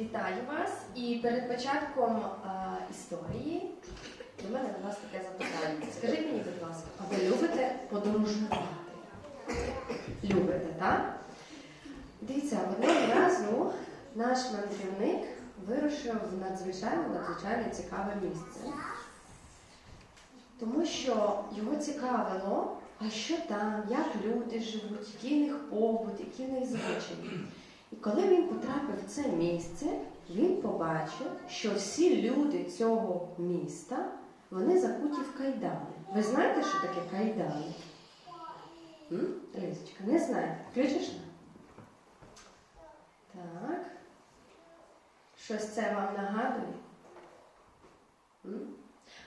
Вітаю вас! І перед початком а, історії до мене до вас таке запитання. Скажіть мені, будь ласка, а ви любите подорожувати? Любите, так? Дивіться, одного разу наш мандрівник вирушив в надзвичайно надзвичайно цікаве місце. Тому що його цікавило, а що там, як люди живуть, який в них побут, які в них звичаї. І коли він потрапив в це місце, він побачив, що всі люди цього міста вони закуті в кайдани. Ви знаєте, що таке кайдани? Лізочка, не знаєте. Включиш? Так. Щось це вам нагадує? М?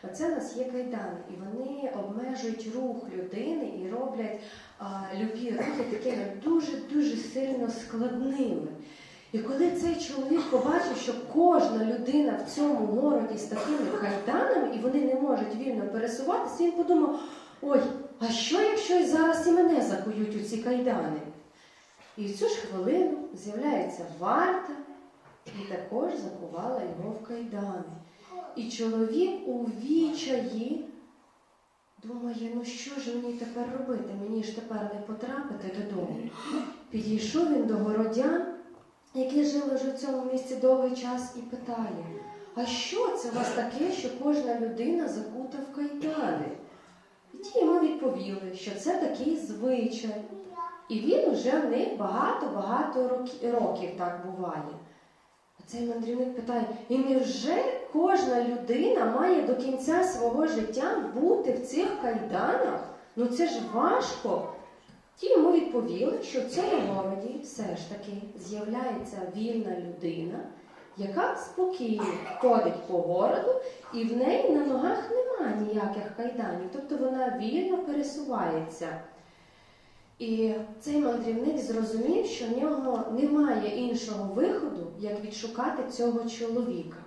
Оце у нас є кайдани, і вони обмежують рух людини і роблять любі рухи такими дуже-дуже сильно складними. І коли цей чоловік побачив, що кожна людина в цьому городі з такими кайданами, і вони не можуть вільно пересуватися, він подумав: ой, а що якщо зараз і мене закують у ці кайдани? І в цю ж хвилину з'являється варта і також закувала його в кайдани. І чоловік у відчаї думає, ну що ж мені тепер робити? Мені ж тепер не потрапити додому. Підійшов він до городян, які жили вже в цьому місці довгий час, і питає: а що це у вас таке, що кожна людина закута в кайдани? І ті йому відповіли, що це такий звичай. І він уже в них багато-багато років так буває. Цей мандрівник питає: і невже кожна людина має до кінця свого життя бути в цих кайданах? Ну це ж важко. Ті йому відповіли, що в цьому городі все ж таки з'являється вільна людина, яка спокійно ходить по городу, і в неї на ногах немає ніяких кайданів, тобто вона вільно пересувається. І цей мандрівник зрозумів, що в нього немає іншого виходу, як відшукати цього чоловіка.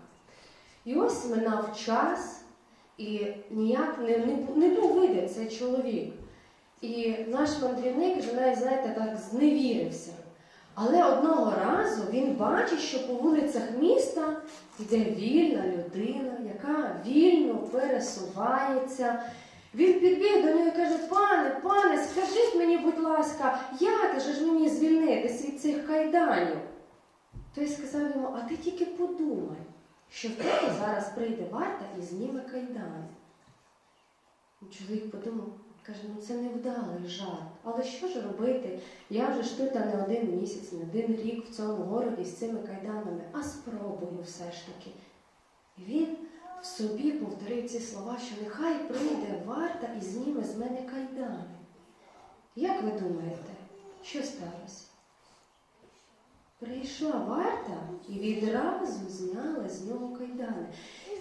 І ось минав час, і ніяк не, не, не був виден цей чоловік. І наш мандрівник вже знаєте, так зневірився. Але одного разу він бачить, що по вулицях міста йде вільна людина, яка вільно пересувається. Він підбіг до нього і каже: пане, пане, скажіть мені, будь ласка, як же ж мені звільнитись від цих кайданів? Той сказав йому, а ти тільки подумай, що в тебе зараз прийде варта і зніме кайдани. Чоловік подумав, каже, ну це невдалий жарт. Але що ж робити? Я вже ж тут не один місяць, не один рік в цьому городі з цими кайданами, а спробую все ж таки. І він в собі повторив ці слова, що нехай прийде варта і зніме з мене кайдани. Як ви думаєте, що сталося? Прийшла варта і відразу зняла з нього кайдани.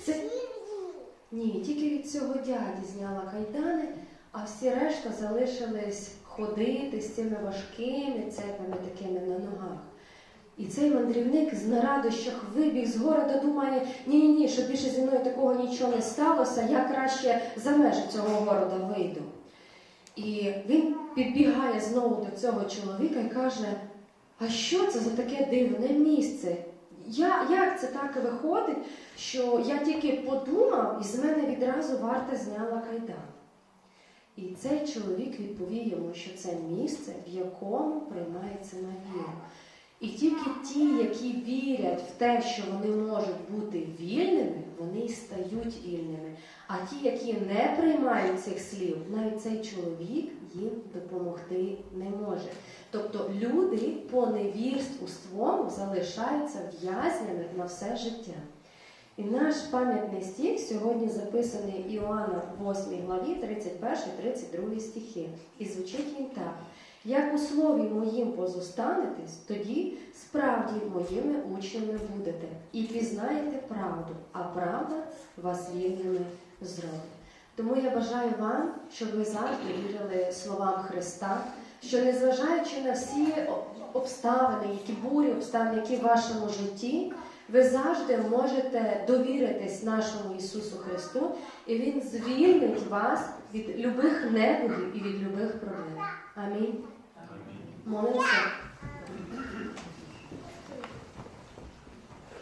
Це ні, тільки від цього дяді зняла кайдани, а всі решта залишились ходити з цими важкими цепами такими на ногах. І цей мандрівник з нарадощах вибіг з города, думає, ні-ні, ні, щоб більше зі мною такого нічого не сталося, я краще за межі цього города вийду. І він підбігає знову до цього чоловіка і каже: а що це за таке дивне місце? Я, як це так виходить, що я тільки подумав, і з мене відразу варта зняла кайдан. І цей чоловік відповів йому, що це місце, в якому приймається на віру. І тільки ті, які вірять в те, що вони можуть бути вільними, вони й стають вільними. А ті, які не приймають цих слів, навіть цей чоловік їм допомогти не може. Тобто люди по невірству своєму залишаються в'язнями на все життя. І наш пам'ятний стих сьогодні записаний Іоанна в 8 главі 31-32 стихи. І звучить він так. Як у слові моїм позостанетесь, тоді справді моїми учнями будете і пізнаєте правду, а правда вас вільними зробить. Тому я бажаю вам, щоб ви завжди вірили словам Христа, що незважаючи на всі обставини, які бурі, обставини, які в вашому житті, ви завжди можете довіритись нашому Ісусу Христу, і Він звільнить вас від любих недугів і від любих проблем. Амінь. Молимося.